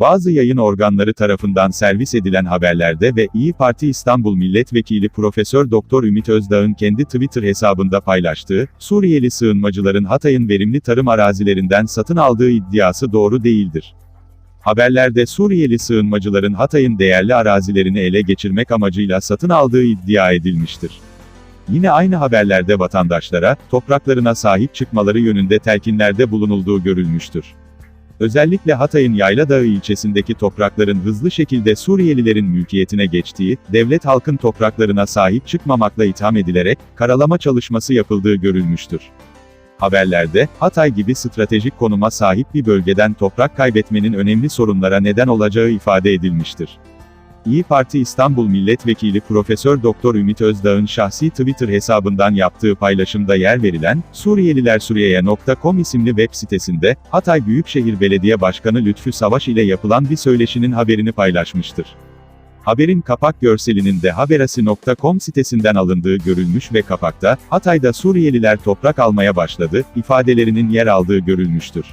Bazı yayın organları tarafından servis edilen haberlerde ve İyi Parti İstanbul Milletvekili Profesör Doktor Ümit Özdağ'ın kendi Twitter hesabında paylaştığı, Suriyeli sığınmacıların Hatay'ın verimli tarım arazilerinden satın aldığı iddiası doğru değildir. Haberlerde Suriyeli sığınmacıların Hatay'ın değerli arazilerini ele geçirmek amacıyla satın aldığı iddia edilmiştir. Yine aynı haberlerde vatandaşlara, topraklarına sahip çıkmaları yönünde telkinlerde bulunulduğu görülmüştür. Özellikle Hatay'ın Yayladağ ilçesindeki toprakların hızlı şekilde Suriyelilerin mülkiyetine geçtiği, devlet halkın topraklarına sahip çıkmamakla itham edilerek, karalama çalışması yapıldığı görülmüştür. Haberlerde, Hatay gibi stratejik konuma sahip bir bölgeden toprak kaybetmenin önemli sorunlara neden olacağı ifade edilmiştir. İyi Parti İstanbul Milletvekili Profesör Doktor Ümit Özdağ'ın şahsi Twitter hesabından yaptığı paylaşımda yer verilen, Suriyelilersuriye.com isimli web sitesinde, Hatay Büyükşehir Belediye Başkanı Lütfü Savaş ile yapılan bir söyleşinin haberini paylaşmıştır. Haberin kapak görselinin de haberasi.com sitesinden alındığı görülmüş ve kapakta, Hatay'da Suriyeliler toprak almaya başladı, ifadelerinin yer aldığı görülmüştür.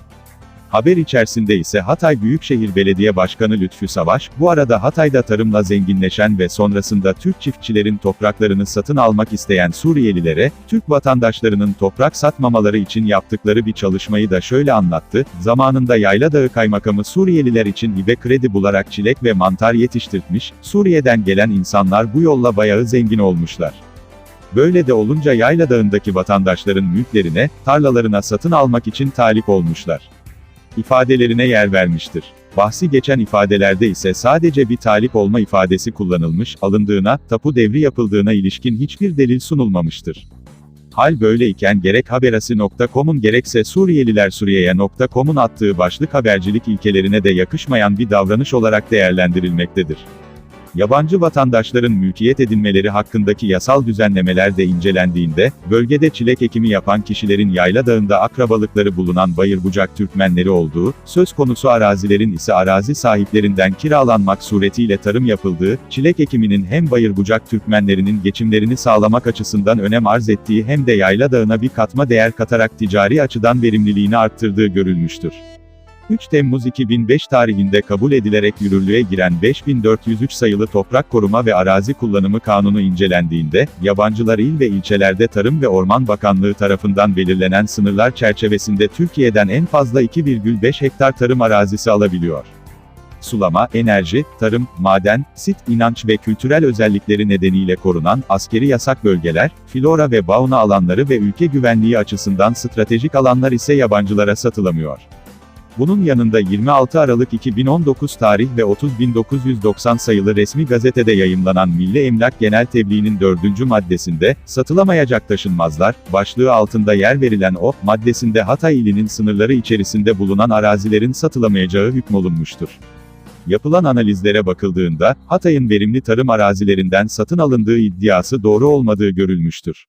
Haber içerisinde ise Hatay Büyükşehir Belediye Başkanı Lütfü Savaş, bu arada Hatay'da tarımla zenginleşen ve sonrasında Türk çiftçilerin topraklarını satın almak isteyen Suriyelilere, Türk vatandaşlarının toprak satmamaları için yaptıkları bir çalışmayı da şöyle anlattı, zamanında Yayladağ Kaymakamı Suriyeliler için hibe kredi bularak çilek ve mantar yetiştirtmiş, Suriye'den gelen insanlar bu yolla bayağı zengin olmuşlar. Böyle de olunca Yayladağ'ındaki vatandaşların mülklerine, tarlalarına satın almak için talip olmuşlar ifadelerine yer vermiştir. Bahsi geçen ifadelerde ise sadece bir talip olma ifadesi kullanılmış, alındığına, tapu devri yapıldığına ilişkin hiçbir delil sunulmamıştır. Hal böyleyken gerek haberasi.com'un gerekse Suriyelilersuriye'ye.com'un attığı başlık habercilik ilkelerine de yakışmayan bir davranış olarak değerlendirilmektedir. Yabancı vatandaşların mülkiyet edinmeleri hakkındaki yasal düzenlemeler de incelendiğinde, bölgede çilek ekimi yapan kişilerin Yayla Dağı'nda akrabalıkları bulunan Bayırbucak Türkmenleri olduğu, söz konusu arazilerin ise arazi sahiplerinden kiralanmak suretiyle tarım yapıldığı, çilek ekiminin hem Bayırbucak Türkmenlerinin geçimlerini sağlamak açısından önem arz ettiği hem de Yayla Dağı'na bir katma değer katarak ticari açıdan verimliliğini arttırdığı görülmüştür. 3 Temmuz 2005 tarihinde kabul edilerek yürürlüğe giren 5403 sayılı Toprak Koruma ve Arazi Kullanımı Kanunu incelendiğinde, yabancılar il ve ilçelerde Tarım ve Orman Bakanlığı tarafından belirlenen sınırlar çerçevesinde Türkiye'den en fazla 2,5 hektar tarım arazisi alabiliyor. Sulama, enerji, tarım, maden, sit, inanç ve kültürel özellikleri nedeniyle korunan, askeri yasak bölgeler, flora ve fauna alanları ve ülke güvenliği açısından stratejik alanlar ise yabancılara satılamıyor. Bunun yanında 26 Aralık 2019 tarih ve 30.990 sayılı resmi gazetede yayımlanan Milli Emlak Genel Tebliğinin 4. maddesinde, satılamayacak taşınmazlar, başlığı altında yer verilen o, maddesinde Hatay ilinin sınırları içerisinde bulunan arazilerin satılamayacağı hükmolunmuştur. Yapılan analizlere bakıldığında, Hatay'ın verimli tarım arazilerinden satın alındığı iddiası doğru olmadığı görülmüştür.